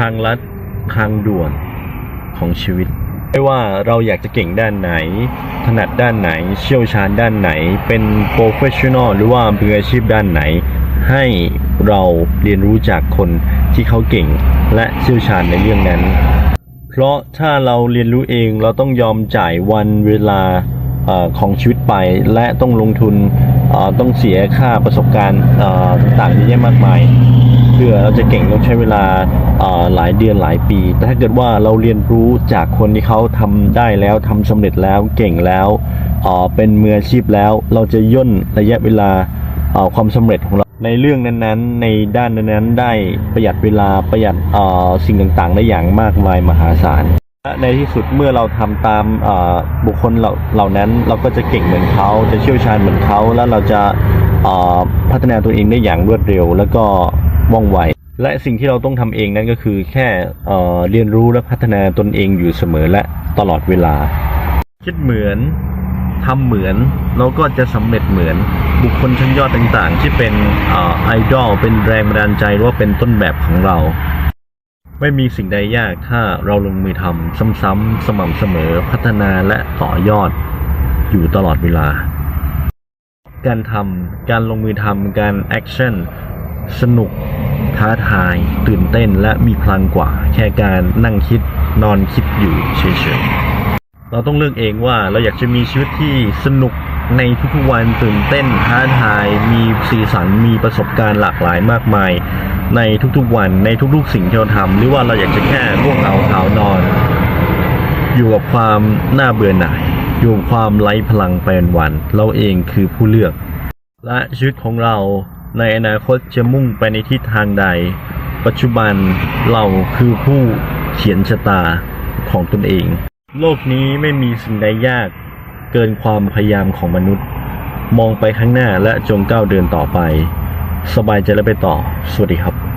ทางลัดทางด่วนของชีวิต ไม่ว่าเราอยากจะเก่งด้านไหน ถนัดด้านไหน เชี่ยวชาญด้านไหน เป็นโปรเฟชชั่นอลหรือว่ามืออาชีพด้านไหน ให้เราเรียนรู้จากคนที่เขาเก่งและเชี่ยวชาญในเรื่องนั้น เพราะถ้าเราเรียนรู้เองเราต้องยอมจ่ายวันเวลาอของชีวิตไปและต้องลงทุนต้องเสียค่าประสบการณ์ต่างๆเยอะแยะมากมาย เพื่อเราจะเก่งต้องใช้เวลาหลายเดือนหลายปี แต่ถ้าเกิดว่าเราเรียนรู้จากคนที่เขาทำได้แล้วทำสำเร็จแล้วเก่งแล้วเป็นมืออาชีพแล้วเราจะย่นระยะเวลาความสำเร็จของเราในเรื่องนั้นๆ ในด้านนั้นๆ ได้ประหยัดเวลาประหยัดสิ่งต่างๆ ได้อย่างมากมายมหาศาลและในที่สุดเมื่อเราทำตามบุคคลเหล่านั้นเราก็จะเก่งเหมือนเขาจะเชี่ยวชาญเหมือนเขาแล้วเราจะพัฒนาตัวเองได้อย่างรวดเร็ว แล้วก็ ว่องไว และสิ่งที่เราต้องทำเองนั้นก็คือแค่เเรียนรู้และพัฒนาตนเองอยู่เสมอและตลอดเวลา คิดเหมือนทำเหมือนแล้วก็จะสำเร็จเหมือนบุคคลชั้นยอดต่างๆ ที่เป็นอไอดอลเป็นแรงบันดาลใจหรือว่าเป็นต้นแบบของเรา ไม่มีสิ่งใดยากถ้าเราลงมือทำซ้ำๆสม่ำเสมอพัฒนาและต่อยอดอยู่ตลอดเวลา การทำการลงมือทำการแอคชั่นสนุก ท้าทาย ตื่นเต้นและมีพลังกว่า แค่การนั่งคิดนอนคิดอยู่เฉยๆ เราต้องเลือกเองว่าเราอยากจะมีชีวิตที่สนุกในทุกๆวันตื่นเต้นท้าทาย มีสีสันมีประสบการณ์หลากหลายมากมาย ในทุกๆวันในทุกๆสิ่งที่เราทำหรือว่าเราอยากจะแค่ง่วงเหงาหาวนอน อยู่กับความน่าเบื่อหน่ายอยู่กับความไร้พลังไปวัน เราเองคือผู้เลือก และชีวิตของเรา ในอนาคตจะมุ่งไปในทิศทางใด ปัจจุบันเราคือผู้เขียนชะตาของตนเอง โลกนี้ไม่มีสิ่งใดยาก เกินความพยายามของมนุษย์ มองไปข้างหน้าและจงก้าวเดินต่อไป สบายใจและไปต่อ สวัสดีครับ